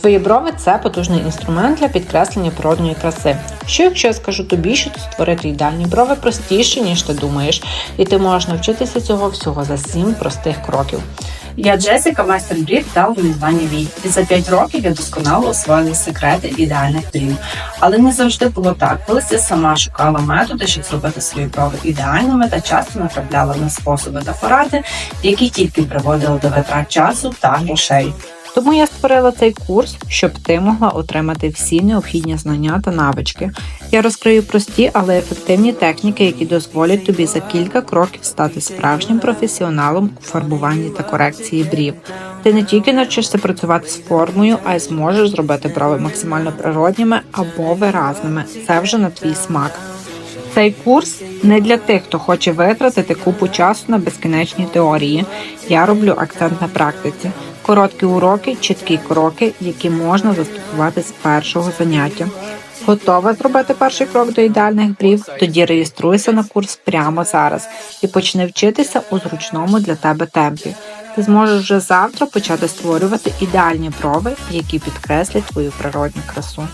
Твої брови це потужний інструмент для підкреслення природної краси. Що якщо я скажу тобі, що створити ідеальні брови простіше, ніж ти думаєш, і ти можеш навчитися цього всього за 7 простих кроків. Я Джесіка, майстер брів та організування вій. І за 5 років я досконало освоїла секрети ідеальних брів. Але не завжди було так. Колись я сама шукала методи, щоб зробити свої брови ідеальними та часто натрапляла на способи та поради, які тільки приводили до витрат часу та грошей. Тому я створила цей курс, щоб ти могла отримати всі необхідні знання та навички. Я розкрию прості, але ефективні техніки, які дозволять тобі за кілька кроків стати справжнім професіоналом у фарбуванні та корекції брів. Ти не тільки навчишся працювати з формою, а й зможеш зробити брови максимально природніми або виразними. Це вже на твій смак. Цей курс не для тих, хто хоче витратити купу часу на безкінечні теорії. Я роблю акцент на практиці. Короткі уроки, чіткі кроки, які можна застосувати з першого заняття. Готова зробити перший крок до ідеальних брів? Тоді реєструйся на курс прямо зараз і почни вчитися у зручному для тебе темпі. Ти зможеш вже завтра почати створювати ідеальні брови, які підкреслять твою природню красу.